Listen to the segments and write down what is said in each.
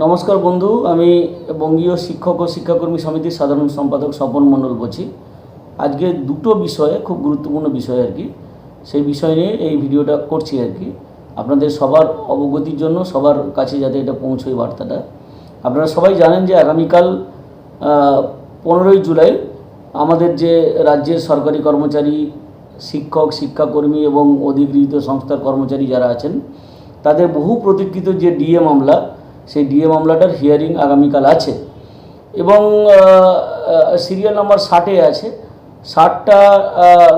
নমস্কার বন্ধু, আমি বঙ্গীয় শিক্ষক ও শিক্ষাকর্মী সমিতির সাধারণ সম্পাদক স্বপন মণ্ডল বলছি। আজকে দুটো বিষয়ে, খুব গুরুত্বপূর্ণ বিষয় আর কি, সেই বিষয় নিয়ে এই ভিডিওটা করছি আর কি। আপনাদের সবার অবগতির জন্য, সবার কাছে যাতে এটা পৌঁছয় বার্তাটা। আপনারা সবাই জানেন যে আগামীকাল পনেরোই জুলাই আমাদের যে রাজ্যের সরকারি কর্মচারী, শিক্ষক, শিক্ষাকর্মী এবং অধিগৃহীত সংস্থার কর্মচারী যারা আছেন, তাদের বহু প্রতীক্ষিত যে ডিএ মামলা সেই ডিএ মামলাটার হিয়ারিং আগামীকাল আছে। এবং সিরিয়াল নাম্বার ষাটে আছে। ষাটটা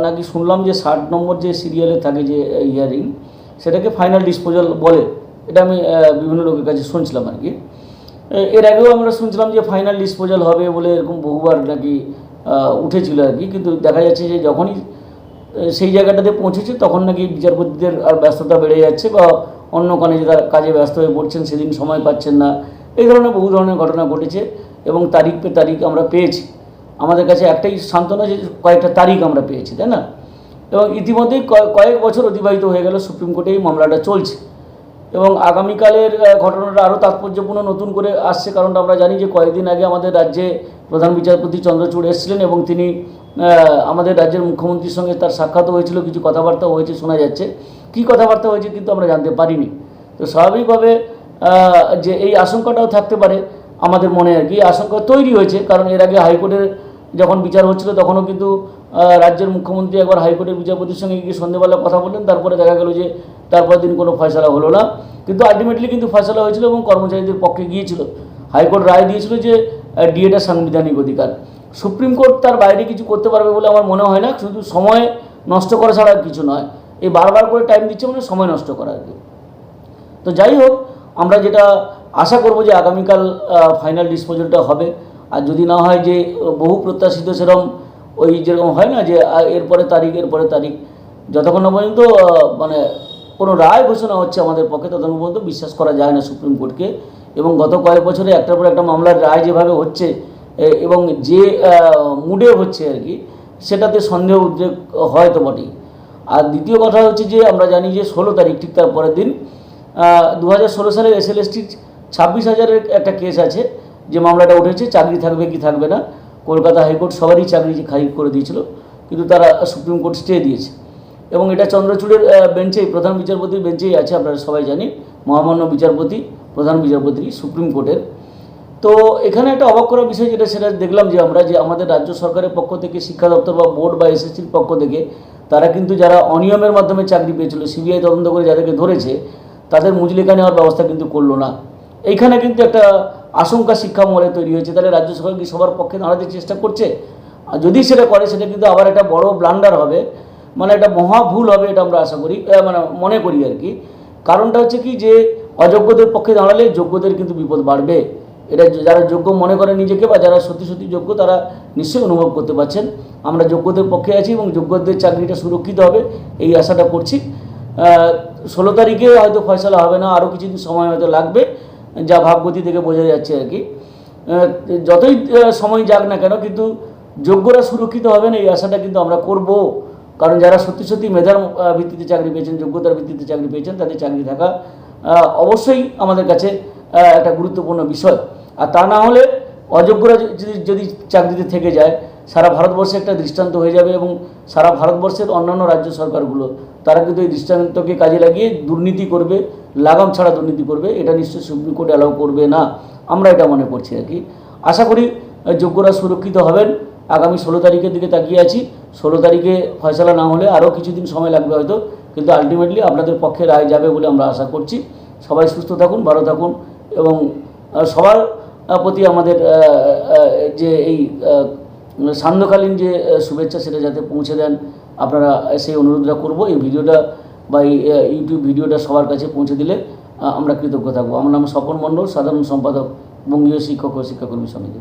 নাকি শুনলাম যে ষাট নম্বর যে সিরিয়ালে থাকে যে হিয়ারিং সেটাকে ফাইনাল ডিসপোজাল বলে। এটা আমি বিভিন্ন লোকের কাছে শুনছিলাম আর কি। এর আগেও আমরা শুনছিলাম যে ফাইনাল ডিসপোজাল হবে বলে এরকম বহুবার নাকি উঠেছিল আর কি। কিন্তু দেখা যাচ্ছে যে যখনই সেই জায়গাটাতে পৌঁছেছে, তখন নাকি বিচারপতিদের আর ব্যস্ততা বেড়ে যাচ্ছে বা অন্য কানে যে কাজে ব্যস্ত হয়ে পড়ছেন সেদিন সময় পাচ্ছেন না। এই ধরনের বহু ধরনের ঘটনা ঘটেছে এবং তারিখ পে তারিখ আমরা পেয়েছি। আমাদের কাছে একটাই সান্ত্বনা যে কয়েকটা তারিখ আমরা পেয়েছি, তাই না? এবং ইতিমধ্যেই কয়- কয়েক বছর অতিবাহিত হয়ে গেল সুপ্রিম কোর্টে এই মামলাটা চলছে। এবং আগামীকালের ঘটনাটা আরও তাৎপর্যপূর্ণ নতুন করে আসছে, কারণটা আমরা জানি যে কয়েকদিন আগে আমাদের রাজ্যে প্রধান বিচারপতি চন্দ্রচূড় এসেছিলেন এবং তিনি আমাদের রাজ্যের মুখ্যমন্ত্রীর সঙ্গে তার সাক্ষাৎও হয়েছিল, কিছু কথাবার্তা হয়েছে, শোনা যাচ্ছে। কী কথাবার্তা হয়েছে কিন্তু আমরা জানতে পারিনি। তো স্বাভাবিকভাবে যে এই আশঙ্কাটাও থাকতে পারে আমাদের মনে আর কি। আশঙ্কা তৈরি হয়েছে, কারণ এর আগে হাইকোর্টের যখন বিচার হচ্ছিল, তখনও কিন্তু রাজ্যের মুখ্যমন্ত্রী একবার হাইকোর্টের বিচারপতির সঙ্গে গিয়ে সন্ধ্যেবেলা কথা বললেন। তারপরে দেখা গেল যে তারপর দিন কোনো ফয়সলা হলো না। কিন্তু আলটিমেটলি কিন্তু ফয়সলা হয়েছিল এবং কর্মচারীদের পক্ষে গিয়েছিল। হাইকোর্ট রায় দিয়েছিল যে ডিএটা সাংবিধানিক অধিকার। সুপ্রিম কোর্ট তার বাইরে কিছু করতে পারবে বলে আমার মনে হয় না। শুধু সময় নষ্ট করা ছাড়া কিছু নয়। এই বারবার করে টাইম দিচ্ছে মানে সময় নষ্ট করা আর কি। তো যাই হোক, আমরা যেটা আশা করব যে আগামীকাল ফাইনাল ডিসপোজালটা হবে। আর যদি না হয় যে, বহু প্রত্যাশিত সেরকম ওই যেরকম হয় না যে এরপরে তারিখ এরপরে তারিখ, যতক্ষণ না পর্যন্ত মানে কোনো রায় ঘোষণা হচ্ছে আমাদের পক্ষে, ততক্ষণ পর্যন্ত বিশ্বাস করা যায় না সুপ্রিম কোর্টকে। এবং গত কয়েক বছরে একটার পর একটা মামলার রায় যেভাবে হচ্ছে এবং যে মুডে হচ্ছে আর কি, সেটাতে সন্দেহ উদ্রেক হয় তো বটেই। আর দ্বিতীয় কথা হচ্ছে যে আমরা জানি যে ষোলো তারিখ, ঠিক তার পরের দিন দু সালের এস এল এসটির ছাব্বিশ হাজারের একটা কেস আছে, যে মামলাটা উঠেছে, চাকরি থাকবে কি থাকবে না, কলকাতা হাইকোর্ট সবারই চাকরি খারিজ করে দিয়েছিল, কিন্তু তারা সুপ্রিম কোর্ট স্টে দিয়েছে। এবং এটা চন্দ্রচূড়ের বেঞ্চেই প্রধান বিচারপতির বেঞ্চেই আছে, আপনারা সবাই জানি মহামান্য বিচারপতি, প্রধান বিচারপতি, সুপ্রিম কোর্টের। তো এখানে একটা অবাক করার বিষয় যেটা, সেটা দেখলাম যে আমরা যে আমাদের রাজ্য সরকারের পক্ষ থেকে, শিক্ষা দপ্তর বা বোর্ড বা এসএসসির পক্ষ থেকে তারা কিন্তু যারা অনিয়মের মাধ্যমে চাকরি পেয়েছিল, সিবিআই তদন্ত করে যাদেরকে ধরেছে, তাদের মুজলিকা নেওয়ার ব্যবস্থা কিন্তু করল না। এইখানে কিন্তু একটা আশঙ্কা শিক্ষা মহলে তৈরি হয়েছে। তাহলে রাজ্য সরকার কি সবার পক্ষে দাঁড়াতে চেষ্টা করছে? আর যদি সেটা করে, সেটা কিন্তু আবার একটা বড় ব্লান্ডার হবে মানে একটা মহা ভুল হবে এটা আমরা আশা করি মানে মনে করি আর কি। কারণটা হচ্ছে কি যে, অযোগ্যদের পক্ষে দাঁড়ালে যোগ্যদের কিন্তু বিপদ বাড়বে। এটা যারা যোগ্য মনে করে নিজেকে বা যারা সত্যি সত্যি যোগ্য তারা নিশ্চয়ই অনুভব করতে পারছেন। আমরা যোগ্যদের পক্ষে আছি এবং যোগ্যদের চাকরিটা সুরক্ষিত হবে, এই আশাটা করছি। ষোলো তারিখে হয়তো ফয়সলা হবে না, আরও কিছুদিন সময় হয়তো লাগবে, যা ভাবগতি থেকে বোঝা যাচ্ছে আর কি। যতই সময় যাক না কেন, কিন্তু যোগ্যরা সুরক্ষিত হবেন, এই আশাটা কিন্তু আমরা করব। কারণ যারা সত্যি সত্যি মেধার ভিত্তিতে চাকরি পেয়েছেন, যোগ্যতার ভিত্তিতে চাকরি পেয়েছেন, তাদের চাকরি থাকা অবশ্যই আমাদের কাছে একটা গুরুত্বপূর্ণ বিষয়। আর তা না হলে অযোগ্যরা যদি যদি চাকরিতে থেকে যায়, সারা ভারতবর্ষে একটা দৃষ্টান্ত হয়ে যাবে এবং সারা ভারতবর্ষের অন্যান্য রাজ্য সরকারগুলো, তারা কিন্তু এই দৃষ্টান্তকে কাজে লাগিয়ে দুর্নীতি করবে, লাগাম ছাড়া দুর্নীতি করবে, এটা নিশ্চয়ই সুপ্রিম কোর্ট অ্যালাউ করবে না। আমরা এটা মনে করছি আর কি। আশা করি যোগ্যরা সুরক্ষিত হবেন। আগামী ষোলো তারিখের দিকে তাকিয়ে আছি। ষোলো তারিখে ফয়সলা না হলে আরও কিছুদিন সময় লাগবে হয়তো, কিন্তু আলটিমেটলি আপনাদের পক্ষে রায় যাবে বলে আমরা আশা করছি। সবাই সুস্থ থাকুন, ভালো থাকুন এবং সবার প্রতি আমাদের যে এই সান্ধ্যকালীন যে শুভেচ্ছা সেটা যাতে পৌঁছে দেন, আপনারা সেই অনুরোধটা করব। এই ভিডিওটা বা এই ইউটিউব ভিডিওটা সবার কাছে পৌঁছে দিলে আমরা কৃতজ্ঞ থাকব। আমার নাম স্বপন মণ্ডল, সাধারণ সম্পাদক, বঙ্গীয় শিক্ষক ও শিক্ষাকর্মী সমিতি।